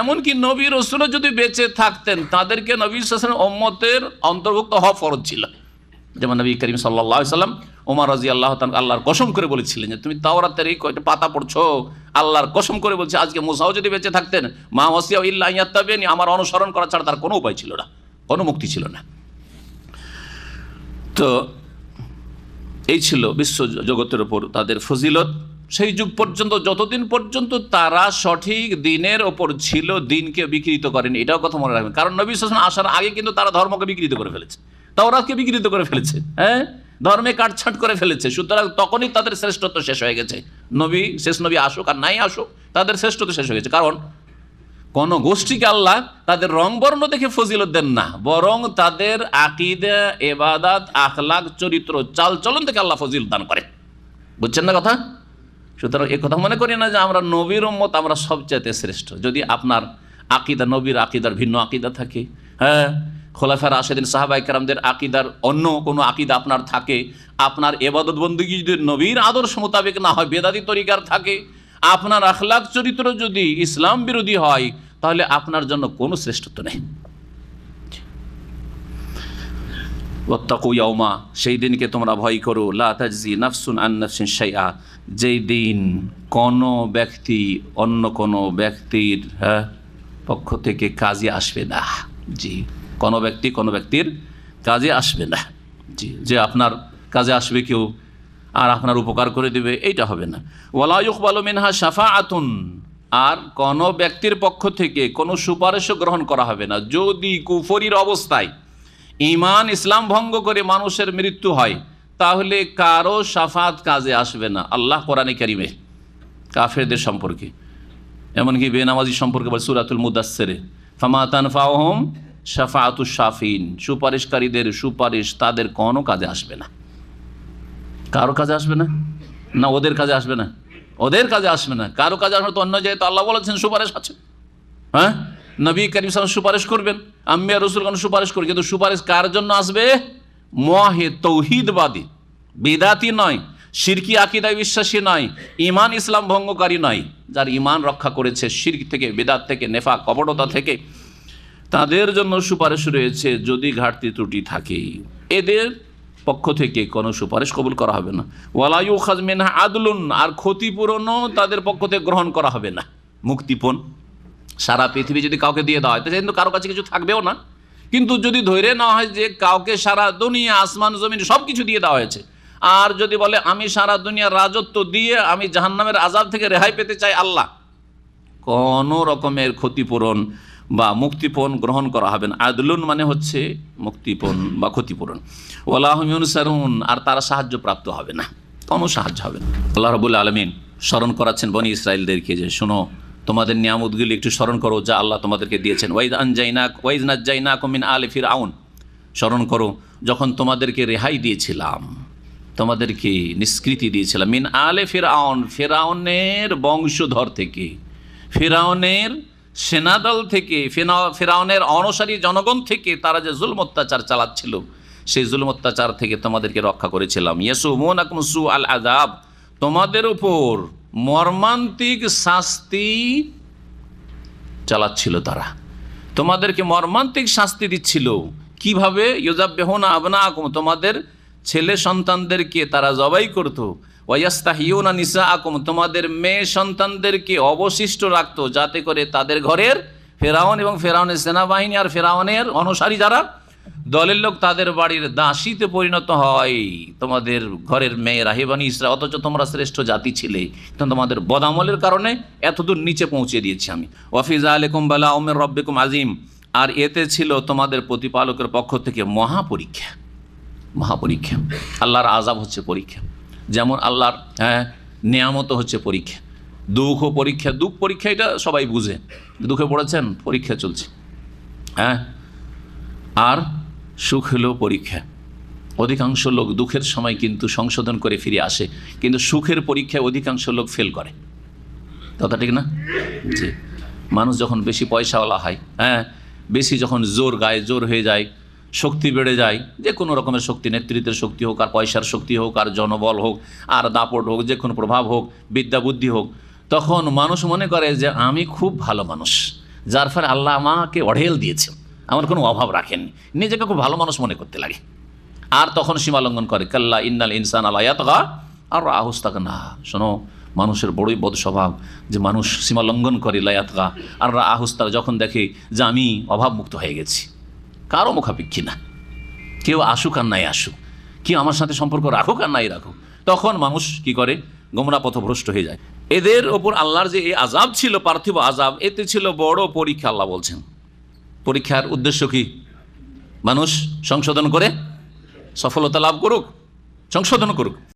এমনকি নবী রসুলও যদি বেঁচে থাকতেন, তাদেরকে নবী সাসেন ওম্মতের অন্তর্ভুক্ত হওয়া ফরজ ছিল। যেমন নবী করিম সাল্লাহ সাল্লাম ওমর রাজি আল্লাহ আল্লাহর কসম করে বলেছিলেন যে, তুমি তাওরাতের এই পাতা পড়ছো? আল্লাহর কসম করে বলছে, আজকে মুসাও যদি বেঁচে থাকতেন, মা ওসিয়া ইল্লা ইয়াত্তাবিয়ানি আমার অনুসরণ করা ছাড়া তার কোনো উপায় ছিল না, কোনো মুক্তি ছিল না। তো এই ছিল বিশ্ব জগতের ওপর তাদের ফজিলত। সেই যুগ পর্যন্ত, যতদিন পর্যন্ত তারা সঠিক দিনের ওপর ছিল, দিনকে বিকৃত করেনি, এটাও কথা মনে রাখবেন। কারণ নবী শাসন আসার আগে কিন্তু তারা ধর্মকে বিকৃত করে ফেলেছে। তাওরাতকে বিকৃত করে ফেলেছে হ্যাঁ? ধর্মে কাটছাট করে ফেলেছে। সুতরাং তখনই তাদের শ্রেষ্ঠত্ব শেষ হয়ে গেছে। নবী, শেষ নবী আসুক আর নাই আসুক, তাদের শ্রেষ্ঠত্ব শেষ হয়ে গেছে। কারণ কোন গোষ্ঠীকে আল্লাহ তাদের রং বর্ণ দেখে ফজিলত দেন না, বরং তাদের আকিদা, এবাদাত, আখলাক, চরিত্র, চালচলন থেকে আল্লাহ ফজিল দান করে বুঝছেন না কথা? সুতরাং কথা মনে করি না যে আমরা নবীর উম্মত, আমরা সবচাইতে শ্রেষ্ঠ। যদি আপনার আকিদা নবীর আকিদার ভিন্ন আকিদা থাকে হ্যাঁ? খোলাফার আশেদিন সাহাবাই কারামদের আকিদার অন্য কোনো আকিদা আপনার থাকে, আপনার এবাদত বন্দুকি যদি নবীর আদর্শ মোতাবেক না হয় বেদাদি তরিকার থাকে, আপনার আখলাক চরিত্র যদি ইসলাম বিরোধী হয়, তাহলে আপনার জন্য কোনো শ্রেষ্ঠত্ব নেই। ওত্তাকু সেই দিনকে তোমরা ভয় করো। লা তাজজি নাফসুন আন নাফসিন শাইআ। যেই দিন কোন ব্যক্তি অন্য কোন ব্যক্তির হ্যাঁ পক্ষ থেকে কাজে আসবে না। জি, কোন ব্যক্তি কোন ব্যক্তির কাজে আসবে না। জি, যে আপনার কাজে আসবে কেউ আর আপনার উপকার করে দেবে, এইটা হবে না। ওয়ালায়ুক মিনহা সাফা আতুন আর কোন ব্যক্তির পক্ষ থেকে কোনো সুপারিশও গ্রহণ করা হবে না। যদি কুফরির অবস্থায় ইমান ইসলাম ভঙ্গ করে মানুষের মৃত্যু হয়, তাহলে কারও সাফাত কাজে আসবে না, আল্লাহ কোরআনে কারিমে, কাফেরদের সম্পর্কে। এমনকি বেনামাজি সম্পর্কে বলে সুরাতুল মুদাসেরে ফামাতান ফাওহম সাফাতু শাফিন সুপারিশকারীদের সুপারিশ তাদের কোনো কাজে আসবে না। কারও কাজে আসবে না? না, ওদের কাজে আসবে না? ওদের কাজে আসবে না। কারও কাজে আসবে তো অন্য জায়গায় তো আল্লাহ বলেছেন সুপারিশ আছে। হ্যাঁ? নবী করিম সালাম সুপারিশ করবেন, আম্বিয়া রসুল খান সুপারিশ করবে কিন্তু সুপারিশ কার জন্য আসবে? মহে তৌহিদবাদী। বেদাতি নয়, শিরকি আকিদায় বিশ্বাসী নয় ইমান ইসলাম ভঙ্গকারী নয়, যার ইমান রক্ষা করেছে শিরক থেকে, বেদাত থেকে নেফা কপটতা থেকে। তাদের জন্য সুপারিশ রয়েছে যদি ঘাটতি ত্রুটি থাকে। এদের পক্ষ থেকে কোনো সুপারিশ কবুল করা হবে না। ওয়ালায়ু খাজমেনা আদলুন, আর ক্ষতিপূরণও তাদের পক্ষ থেকে গ্রহণ করা হবে না। মুক্তিপণ সারা পৃথিবী যদি কাউকে দিয়ে দেওয়া হয় তাহলে কিন্তু কারও কাছে কিছু থাকবেও না। কিন্তু যদি ধরে নেওয়া হয় যে কাউকে সারা দুনিয়া, আসমান, জমিন সব কিছু দিয়ে দেওয়া হয়েছে, আর যদি বলে, আমি সারা দুনিয়ার রাজত্ব দিয়ে আমি জাহান্নামের আজাব থেকে রেহাই পেতে চাই আল্লাহ, কোনো রকমের ক্ষতিপূরণ বা মুক্তিপণ গ্রহণ করা হবে না। আদলুন মানে হচ্ছে মুক্তিপণ বা ক্ষতিপূরণ। ওলাহমিউন সারুন আর তারা সাহায্য প্রাপ্ত হবে না। কোনো সাহায্য হবে না। আল্লাহ রবুল্লা আলমিন স্মরণ করাচ্ছেন বনি ইসরায়েলদেরকে যে, শোনো তোমাদের নিয়ামতগুলি একটু স্মরণ করো, যা আল্লাহ তোমাদেরকে দিয়েছেন। ওয়াইদ আনজাইনা ওয়াইজ নাজ্জাইনা কমিন আলে ফির আউন স্মরণ করো, যখন তোমাদেরকে রেহাই দিয়েছিলাম, তোমাদেরকে নিষ্কৃতি দিয়েছিলাম, মিন আলে ফেরাউন ফেরাউনের বংশধর থেকে ফেরাউনের সেনাদল থেকে ফেরাউনের অনসারী জনগণ থেকে তারা যে জুলম অত্যাচার চালাচ্ছিল, সেই জুলম অত্যাচার থেকে তোমাদেরকে রক্ষা করেছিলাম। ইয়েসু মোন আকমসু আল আজাব তোমাদের উপর মর্মান্তিক শাস্তি চালাচ্ছিল তারা। তোমাদেরকে মর্মান্তিক শাস্তি দিচ্ছিল। কীভাবে? ইউজাবেহনা আবনা আকুম তোমাদের ছেলে সন্তানদেরকে তারা জবাই করতো। ওয়াস্তাহিউনা নিসা আকুম তোমাদের মেয়ে সন্তানদেরকে অবশিষ্ট রাখতো যাতে করে তাদের ঘরের ফেরাউন এবং ফেরাউনের সেনাবাহিনী আর ফেরাউনের অনুসারী যারা দলের লোক তাদের বাড়ির দাসীতে পরিণত হয়। তোমাদের ঘরের মেয়ে হেবানি ইসরা, অথচ তোমরা শ্রেষ্ঠ জাতি ছিলে। কিন্তু তোমাদের বদামলের কারণে এতদূর নিচে পৌঁছে দিয়েছি আমি। ওয়াফিজ আলেকুম বালা ওমের রব্বিকুম আজিম আর এতে ছিল তোমাদের প্রতিপালকের পক্ষ থেকে মহাপরীক্ষা। মহাপরীক্ষা। আল্লাহর আজাব হচ্ছে পরীক্ষা। যেমন আল্লাহর হ্যাঁ নিয়ামত হচ্ছে পরীক্ষা। দুঃখ পরীক্ষা দুঃখ পরীক্ষা এটা সবাই বুঝে। দুঃখে পড়েছেন, পরীক্ষা চলছে। হ্যাঁ? আর সুখ হলেও পরীক্ষা। অধিকাংশ লোক দুঃখের সময় কিন্তু সংশোধন করে ফিরে আসে, কিন্তু সুখের পরীক্ষায় অধিকাংশ লোক ফেল করে। কথা ঠিক না? জি। মানুষ যখন বেশি পয়সাওয়ালা হয় হ্যাঁ বেশি যখন জোর গায়ে জোর হয়ে যায়, শক্তি বেড়ে যায়, যে কোনো রকমের শক্তি, নেতৃত্বের শক্তি হোক, আর পয়সার শক্তি হোক, আর জনবল হোক, আর দাপট হোক, যে কোনো প্রভাব হোক, বিদ্যা বুদ্ধি হোক, তখন মানুষ মনে করে যে, আমি খুব ভালো মানুষ, যার ফলে আল্লাহ আমাকে অঢেল দিয়েছেন আমার কোনো অভাব রাখেননি নিজেকে খুব ভালো মানুষ মনে করতে লাগে। আর তখন সীমা লঙ্ঘন করে, কাল্লা ইন্নাল ইনসান আলায়াতগা আর আহুস্তাক না শোনো, মানুষের বড়ই বদ স্বভাব যে মানুষ সীমা লঙ্ঘন করে লায়াতগা আর আহুস্তাক যখন দেখে যে আমি অভাবমুক্ত হয়ে গেছি। কারও মুখাপেক্ষী না। কেউ আসুক আর নাই আসুক, কেউ আমার সাথে সম্পর্ক রাখুক আর নাই রাখুক, তখন মানুষ কি করে? গোমরা পথভ্রষ্ট হয়ে যায়। এদের ওপর আল্লাহর যে এই আজাব ছিল, পার্থিব আজাব এতে ছিল বড় পরীক্ষা, আল্লাহ বলছেন। পরীক্ষার উদ্দেশ্য কি? মানুষ সংশোধন করে সফলতা লাভ করুক সংশোধন করুক।